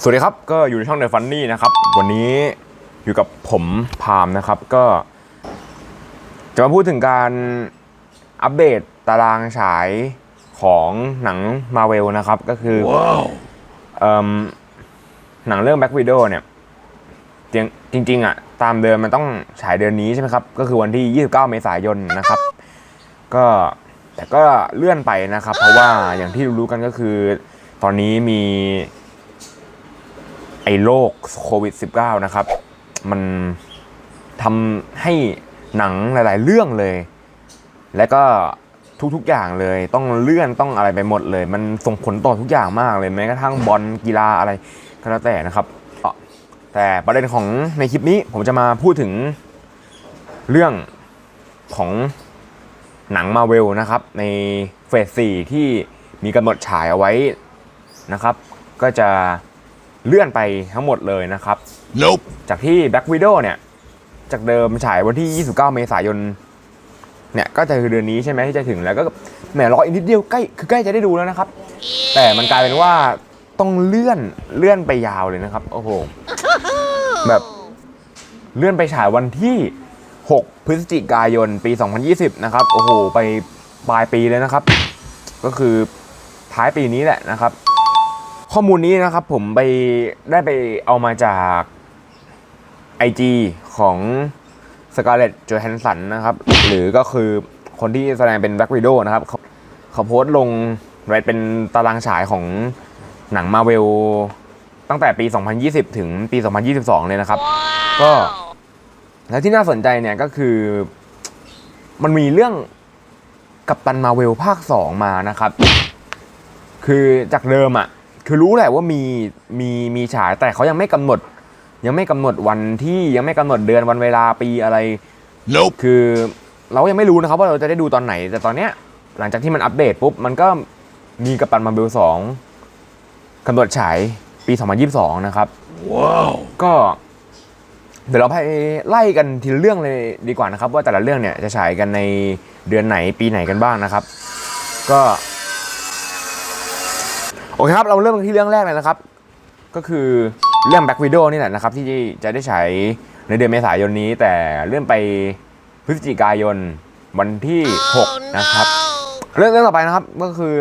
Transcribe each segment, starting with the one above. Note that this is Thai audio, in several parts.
สวัสดีครับ ก็อยู่ในช่อง The Funny นะครับ วันนี้อยู่กับผมพามนะครับ ก็ จะมาพูดถึงการอัปเดตตารางฉายของหนังมาเวลนะครับ ก็คือเอิ่มหนังเรื่อง Black Widow เนี่ยจริงจริงๆอะตามเดิมมันต้องฉายเดือนนี้ใช่ไหมครับ ก็คือวันที่ 29 เมษายนนะครับ ก็แต่ก็เลื่อนไปนะครับ เพราะว่าอย่างที่รู้ๆกันก็คือ ตอนนี้มี ไอ้โรคโควิด -19 นะครับ มันทำให้หนังหลาย ๆ เรื่องเลย และก็ทุกๆอย่างเลย ต้องเลื่อนต้องอะไรไปหมดเลย มันส่งผลต่อทุกอย่างมากเลยแม้กระทั่งบอลกีฬาอะไรก็แล้วแต่นะครับแต่ประเด็นของในคลิปนี้ผมจะมาพูดถึงเรื่องของหนังมาเวลนะครับ ในเฟสสี่ที่มีกำหนดฉายเอาไว้นะครับ ก็จะ เลื่อนไปทั้งหมดเลยนะครับ Nope. จากที่ Black Widow เนี่ย จากเดิมฉายวันที่ 29 เมษายน เนี่ยก็จะคือเดือนนี้ใช่ไหมที่จะถึงแล้วก็แหมรออีกนิดเดียวใกล้คือใกล้จะได้ดูแล้วนะครับ แต่มันกลายเป็นว่าต้องเลื่อนเลื่อนไปยาวเลยนะครับ โอ้โห แบบเลื่อนไปฉายวันที่ 6 พฤศจิกายนปี 2020 นะครับ โอ้โห ไปปลายปีเลยนะครับ ก็คือท้ายปีนี้แหละนะครับ ข้อมูลนี้นะครับผมไปได้ไปเอามาจาก IG ของ Scarlett Johansson นะครับ หรือก็คือคนที่แสดงเป็น Black Widow นะครับ เขาเขาโพสต์ลงไว้เป็นตารางฉายของหนังมาเวลตั้งแต่ปี 2020 ถึงปี 2022 เลยนะครับ ก็ แล้วที่น่าสนใจเนี่ยก็คือ มันมีเรื่องกัปตันมาเวลภาค 2 มานะครับ คือจากเดิมอะ คือรู้แหละว่ามีมีมีฉายแต่เขายังไม่กำหนด ยังไม่กำหนดวันที่ยังไม่กำหนดเดือนวันเวลาปีอะไร Nope. คือเรายังไม่รู้นะครับว่าเราจะได้ดูตอนไหน แต่ตอนเนี้ยหลังจากที่มันอัปเดตปุ๊บมันก็มีกัปตันมาเบลสองกำหนดฉายปี 2022 นะครับ Wow. ก็เดี๋ยวเราไปไล่กันทีละเรื่องเลยดีกว่านะครับ ว่าแต่ละเรื่องเนี่ยจะฉายกันในเดือนไหนปีไหนกันบ้างนะครับ ก็ โอเคครับ เราเริ่มกันที่เรื่องแรกเลยนะครับ ก็คือเรื่อง Black Widow นี่แหละนะครับ ที่จะได้ฉายในเดือนเมษายนนี้ แต่เลื่อนไปพฤศจิกายนวันที่ 6 นะครับ เรื่องเรื่องต่อไปนะครับก็คือ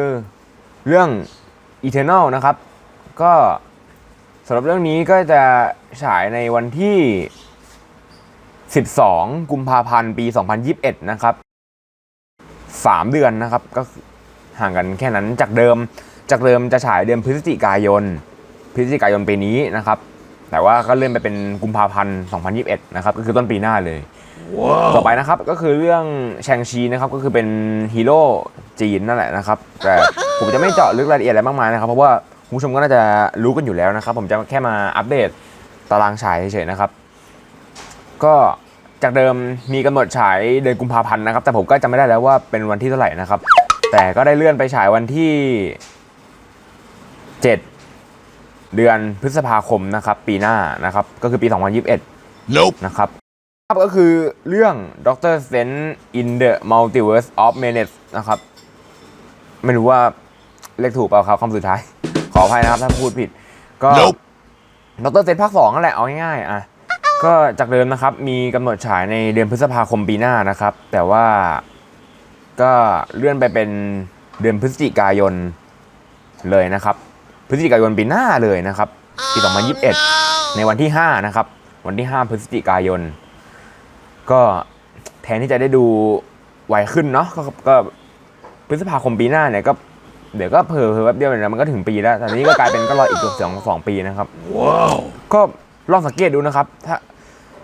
เรื่อง Eternal นะครับ ก็สำหรับเรื่องนี้ก็จะฉายในวันที่ 12 กุมภาพันธ์ ปี 2021 นะครับ 3 เดือนนะครับ ก็ห่างกันแค่นั้นจากเดิม จากเดิมจะฉายเดือนพฤศจิกายน พฤศจิกายนปีนี้นะครับ แต่ว่าก็เลื่อนไปเป็นกุมภาพันธ์2021 นะครับ ก็คือต้นปีหน้าเลยต่อ Wow. ไปนะครับก็คือเรื่องแชงชีนะครับก็คือเป็นฮีโร่จีนนั่นแหละนะครับ แต่ผมจะไม่เจาะลึกรายละเอียดอะไรมากมายนะครับ เพราะว่าคุณผู้ชมก็น่าจะรู้กันอยู่แล้วนะครับ ผมจะแค่มาอัปเดตตารางฉายเฉยๆนะครับ ก็จากเดิมมีกำหนดฉายเดือนกุมภาพันธ์นะครับ แต่ผมก็จำไม่ได้แล้วว่าเป็นวันที่เท่าไหร่นะครับ แต่ก็ได้เลื่อนไปฉายวันที่ 7 เดือนพฤษภาคมนะครับปีหน้านะครับก็คือปี 2021 Nope. นะครับครับก็คือเรื่อง Doctor Strange in the Multiverse of Madness นะครับ ไม่รู้ว่าเลขถูกเปล่าครับคำสุดท้าย ขออภัยนะครับถ้าพูดผิด ก็ Nope. ด็อกเตอร์เซนภาคสองนั่นแหละ เอาง่ายๆอะก็จากเดิมนะครับ มีกำหนดฉายในเดือนพฤษภาคมปีหน้านะครับ แต่ว่าก็เลื่อนไปเป็นเดือนพฤศจิกายนเลยนะครับ พฤศจิกายนปีหน้าเลยนะครับปี 2021 ในวันที่ 5 นะครับ วันที่ 5 พฤศจิกายน ก็แทนที่จะได้ดูไวขึ้นเนาะก็ก็พฤษภาคมปีหน้าเนี่ยก็เดี๋ยวก็เผลอๆแป๊บเดียวเนี่ยมันก็ถึงปีแล้วแต่นี้ก็กลายเป็นก็รออีกเกือบสองสองปีนะครับ Wow. ก็ลองสังเกตดูนะครับ ถ้า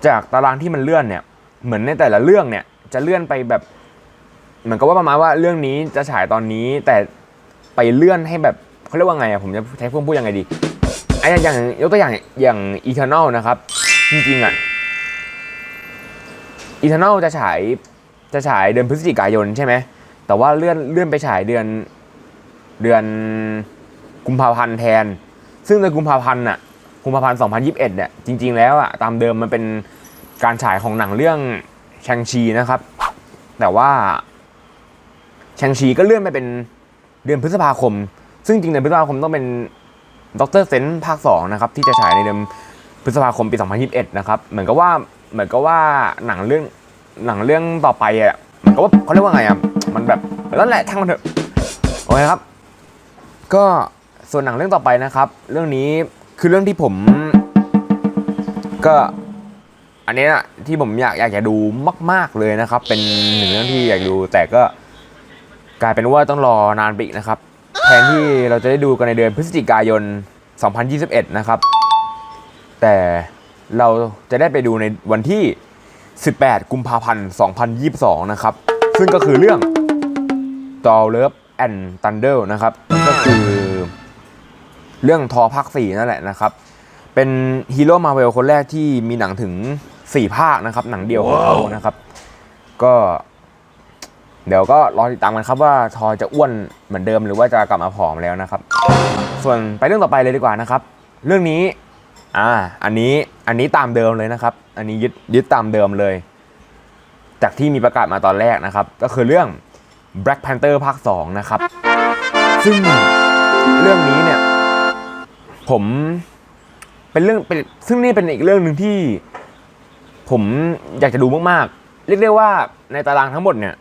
จากตารางที่มันเลื่อนเนี่ย เหมือนในแต่ละเรื่องเนี่ย จะเลื่อนไปแบบ เหมือนกับว่าประมาณว่าเรื่องนี้จะฉายตอนนี้แต่ไปเลื่อนให้แบบ เขาเรียกว่าไงอะผมจะใช้เพื่อนพูดยังไงดีไอ้อย่างยกตัวอย่างอย่าง Eternal นอลนะครับ จริงๆอะ Eternal จะฉายจะฉายเดือนพฤศจิกายนใช่ไหมแต่ว่าเลื่อนเลื่อนไปฉายเดือนเดือนกุมภาพันธ์แทน ซึ่งในกุมภาพันธ์น่ะกุมภาพันธ์ 2021เนี่ยจริง ๆ แล้วอะตามเดิมมันเป็นการฉายของหนังเรื่องแชงชีนะครับ แต่ว่าแชงชีก็เลื่อนไปเป็นเดือนพฤษภาคม ซึ่งจริงๆเดือนพฤษภาคมต้องเป็นด็อกเตอร์เซนภาค2นะครับที่จะฉายในเดือนพฤษภาคมปี 2021 นะครับ เหมือนกับว่าเหมือนกับว่าหนังเรื่องหนังเรื่องต่อไปอะเหมือนกับว่าเขาเรียกว่าไงอะมันแบบนั่นแหละทั้งมันเถอะโอเคครับ ก็ส่วนหนังเรื่องต่อไปนะครับ เรื่องนี้คือเรื่องที่ผม ก็ อันนี้นะที่ผมอยากอยากจะดูมาก ๆเลยนะครับ เป็นหนึ่งเรื่องที่อยากดูแต่ก็กลายเป็นว่าต้องรอนานไปอีกนะครับ นที่เราจะได้ดูกันในเดือนพฤศจิกายน 2021 นะครับ แต่เราจะได้ไปดูในวันที่ 18 กุมภาพันธ์ 2022 นะครับ ซึ่งก็คือเรื่อง d o l Love and Thunder นะครับ ก็คือเรื่องทอภาค 4 นั่นแหละนะครับ เป็นฮีโร่มาเวลคนแรกที่มีหนังถึง 4 ภาคนะครับ หนังเดียวของเขานะครับ ก็ เดี๋ยวก็รอติดตามกันครับว่าทอจะอ้วนเหมือนเดิมหรือว่าจะกลับมาผอมแล้วนะครับ ส่วนไปเรื่องต่อไปเลยดีกว่านะครับ เรื่องนี้อ่าอันนี้อันนี้ตามเดิมเลยนะครับ อันนี้ยึดยึดตามเดิมเลย จากที่มีประกาศมาตอนแรกนะครับ ก็คือเรื่อง Black Panther ภาค2นะครับ ซึ่งเรื่องนี้เนี่ย ผมเป็นเรื่องเป็นซึ่งนี่เป็นอีกเรื่องหนึ่งที่ ผมอยากจะดูมากๆเรียกได้ว่าในตารางทั้งหมดเนี่ย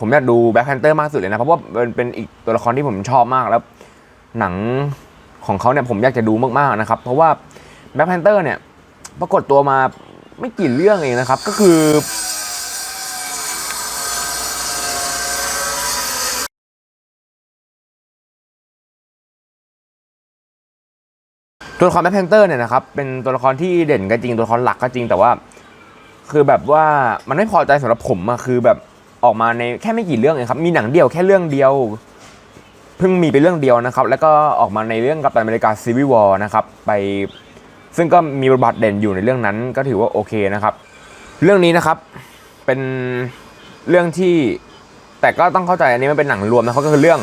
ผมอยากดูแบ็คแพนเตอร์มากสุดเลยนะ เพราะว่าเป็นเป็นอีกตัวละครที่ผมชอบมากแล้วหนังของเขาเนี่ยผมอยากจะดูมากๆนะครับ เพราะว่าแบ็คแพนเตอร์เนี่ยปรากฏตัวมาไม่กี่เรื่องเองนะครับ ก็คือตัวละครแบ็คแพนเตอร์เนี่ยนะครับเป็นตัวละครที่เด่นก็จริงตัวละครหลักก็จริงแต่ว่า คือแบบว่ามันไม่พอใจสำหรับผมอะคือแบบ ออกมาในแค่ไม่กี่เรื่องเองครับ มีหนังเดียวแค่เรื่องเดียว เพิ่งมีไปเรื่องเดียวนะครับ แล้วก็ออกมาในเรื่องกัปตันอเมริกาซีวิวอร์นะครับ ไปซึ่งก็มีบทบาทเด่นอยู่ในเรื่องนั้นก็ถือว่าโอเคนะครับ เรื่องนี้นะครับเป็นเรื่องที่แต่ก็ต้องเข้าใจอันนี้มันเป็นหนังรวมนะครับก็คือเรื่อง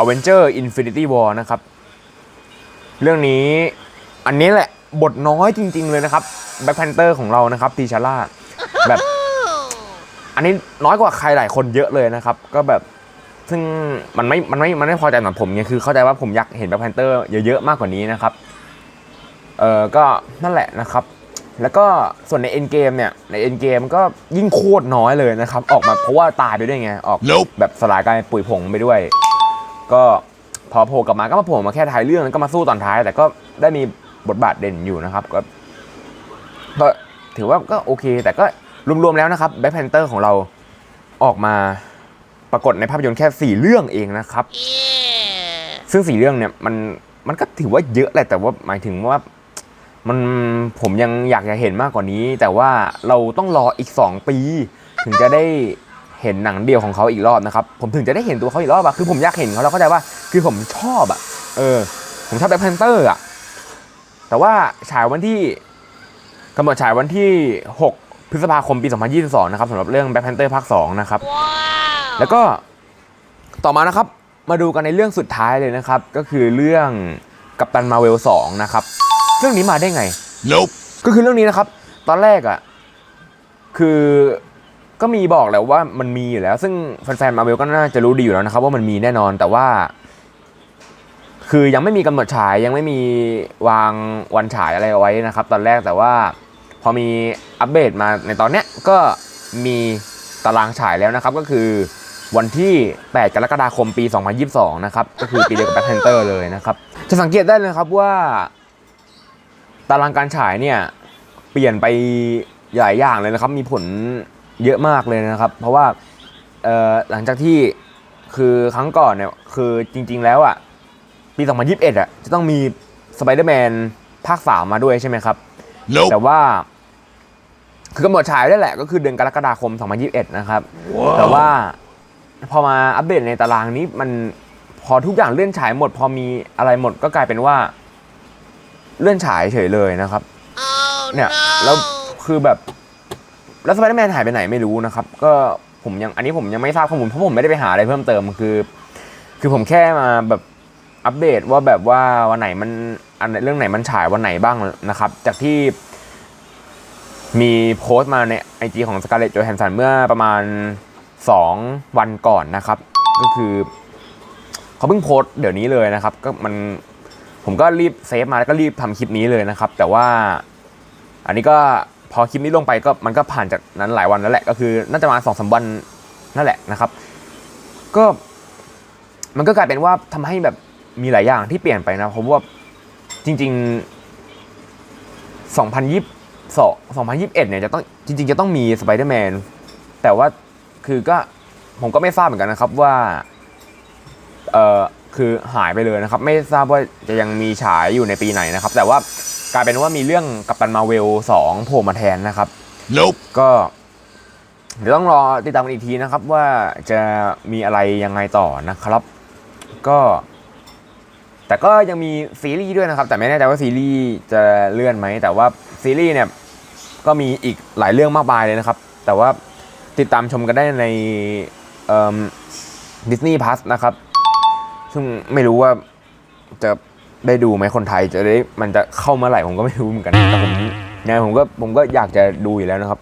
Avenger Infinity War นะครับ เรื่องนี้อันนี้แหละบทน้อยจริง ๆ เลยนะครับแบ็คแพนเตอร์ของเรานะครับตีชาร่าแบบ อันนี้น้อยกว่าใครหลายคนเยอะเลยนะครับ ก็แบบซึ่งมันไม่มันไม่มันไม่พอใจสำหรับผมไงคือเข้าใจว่าผมอยากเห็นแบ็คแพนเตอร์เยอะๆมากกว่านี้นะครับเออก็นั่นแหละนะครับ แล้วก็ส่วนในเอ็นเกมเนี่ยในเอ็นเกมก็ยิ่งโคตรน้อยเลยนะครับ ออกมาเพราะว่าตายไปด้วยไงออก Nope แบบสลายกลายเป็นปุ๋ยผงไปด้วย ก็พอโผล่กลับมาก็มาโผล่มาแค่ท้ายเรื่องแล้วก็มาสู้ตอนท้าย แต่ก็ได้มีบทบาทเด่นอยู่นะครับ ก็ก็ถือว่าก็โอเค แต่ก็ รวมๆแล้วนะครับแบ็คแพนเตอร์ของเราออกมาปรากฏในภาพยนตร์แค่สี่เรื่องเองนะครับ ซึ่งสี่เรื่องเนี่ยมันมันก็ถือว่าเยอะแหละแต่ว่าหมายถึงว่ามันผมยังอยากจะเห็นมากกว่านี้ แต่ว่าเราต้องรออีก 2 ปี ถึงจะได้เห็นหนังเดียวของเขาอีกรอบนะครับ ผมถึงจะได้เห็นตัวเขาอีกรอบอะคือผมอยากเห็นเขาแล้วเข้าใจว่าคือผมชอบอะเออ ผมชอบแบ็คแพนเตอร์อะแต่ว่าฉายวันที่กำหนดฉายวันที่ 6 พฤษภาคมปี 2022 นะครับสำหรับเรื่องแบ็คแพนเตอร์ภาค 2 นะครับ แล้วก็ต่อมานะครับ มาดูกันในเรื่องสุดท้ายเลยนะครับ ก็คือเรื่องกัปตันมาเวล 2 นะครับ เรื่องนี้มาได้ไง Nope. ก็คือเรื่องนี้นะครับ ตอนแรกอะ คือก็มีบอกแหล้วว่ามันมีอยู่แล้ว ซึ่งแฟนๆมาเวลก็น่าจะรู้ดีอยู่แล้วนะครับ ว่ามันมีแน่นอนแต่ว่า คือยังไม่มีกำหนดฉายยังไม่มีวางวันฉายอะไรเอาไว้นะครับ ตอนแรกแต่ว่า พอมีอัปเดตมาในตอนเนี้ยก็มีตารางฉายแล้วนะครับก็คือวันที่ 8 กรกฎาคมปี 2022 นะครับ ก็คือปีเดียวกับแบ็คแพนเตอร์เลยนะครับ จะสังเกตได้เลยครับว่า ตารางการฉายเนี่ยเปลี่ยนไปหลายอย่างเลยนะครับ มีผลเยอะมากเลยนะครับ เพราะว่าเอ่อหลังจากที่คือครั้งก่อนเนี่ยคือจริง ๆ แล้วอะปี 2021 อะจะต้องมีสไปเดอร์แมนภาค 3 มาด้วยใช่ไหมครับ Nope. แต่ว่า คือกำหนดฉายได้แหละก็คือเดือนกรกฎาคม 2021 นะครับ แต่ว่าพอมาอัปเดตในตารางนี้มันพอทุกอย่างเลื่อนฉายหมด พอมีอะไรหมดก็กลายเป็นว่า เลื่อนฉายเฉยเลยนะครับ เนี่ยแล้วคือแบบแล้วสไปเดอร์แมนหายไปไหนไม่รู้นะครับ ก็ผมยังอันนี้ผมยังไม่ทราบข้อมูลเพราะผมไม่ได้ไปหาอะไรเพิ่มเติมคือ คือผมแค่มาแบบอัปเดตว่าแบบว่าวันไหนมันอันเรื่องไหนมันฉายวันไหนบ้างนะครับ จากที่ มีโพสต์มาในไอจของสกาเลตโจแฮนสันเมื่อประมาณ 2 วันก่อนนะครับ ก็คือเขาเพิ่งโพสต์เดี๋ยวนี้เลยนะครับ ก็มันผมก็รีบเซฟมาแล้วก็รีบทำคลิปนี้เลยนะครับ แต่ว่าอันนี้ก็พอคลิปนี้ลงไปก็มันก็ผ่านจากนั้นหลายวันแล้วแหละ ก็คือน่าจะมาสองสามวันนั่นแหละนะครับ ก็มันก็กลายเป็นว่าทำให้แบบมีหลายอย่างที่เปลี่ยนไปนะผมว่าจริง ๆ 2022 2021 เนี่ยจะต้องจริง ๆ จะต้องมีสไปเดอร์แมนแต่ว่าคือก็ผมก็ไม่ทราบเหมือนกันนะครับว่าเออคือหายไปเลยนะครับ ไม่ทราบว่าจะยังมีฉายอยู่ในปีไหนนะครับ แต่ว่ากลายเป็นว่ามีเรื่องกัปตันมาเวล2โผล่มาแทนนะครับ Nope. ก็เดี๋ยวต้องรอติดตามกันอีกทีนะครับว่าจะมีอะไรยังไงต่อนะครับ ก็ แต่ก็ยังมีซีรีส์ด้วยนะครับ แต่ไม่แน่ใจว่าซีรีส์จะเลื่อนไหม แต่ว่าซีรีส์เนี่ยก็มีอีกหลายเรื่องมากมายเลยนะครับ แต่ว่าติดตามชมกันได้ในดิสนีย์พัสนะครับ ซึ่งไม่รู้ว่าจะได้ดูไหมคนไทยจะได้มันจะเข้าเมื่อไหร่ผมก็ไม่รู้เหมือนกันแต่ผมเนี่ยผมก็ผมก็อยากจะดูอยู่แล้วนะครับ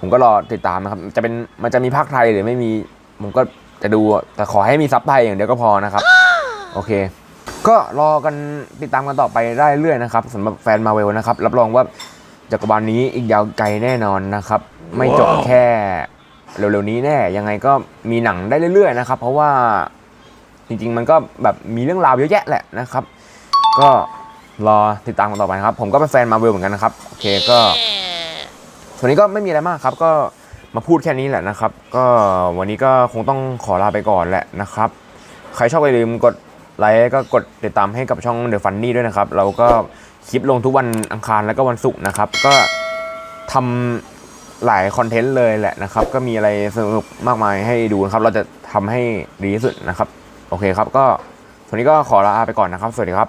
ผมก็รอติดตามนะครับ จะเป็นมันจะมีภาคไทยหรือไม่มีผมก็จะดูแต่ขอให้มีซับไทยอย่างเดียวก็พอนะครับ โอเค ก็รอกันติดตามกันต่อไปได้เรื่อยนะครับสำหรับแฟนมาเวลนะครับ รับรองว่าจักรวาลนี้อีกยาวไกลแน่นอนนะครับ ไม่จบแค่เร็วๆนี้แน่ ยังไงก็มีหนังได้เรื่อยๆนะครับ เพราะว่าจริงๆ มันก็แบบมีเรื่องราวเยอะแยะแหละนะครับ ก็รอติดตามกันต่อไปนะครับ ผมก็เป็นแฟนมาเวลเหมือนกันนะครับ โอเคก็ส่วนนี้ก็ไม่มีอะไรมากครับ ก็มาพูดแค่นี้แหละนะครับ ก็วันนี้ก็คงต้องขอลาไปก่อนแหละนะครับ ใครชอบอย่าลืมกด ไลค์ก็กดติดตามให้กับช่อง The Funny ด้วยนะครับ เราก็คลิปลงทุกวันอังคารแล้วก็วันศุกร์นะครับ ก็ทำหลายคอนเทนต์เลยแหละนะครับ ก็มีอะไรสนุกมากมายให้ดูนะครับ เราจะทำให้ดีที่สุดนะครับ โอเคครับ ก็ส่วนนี้ก็ขอลาไปก่อนนะครับ สวัสดีครับ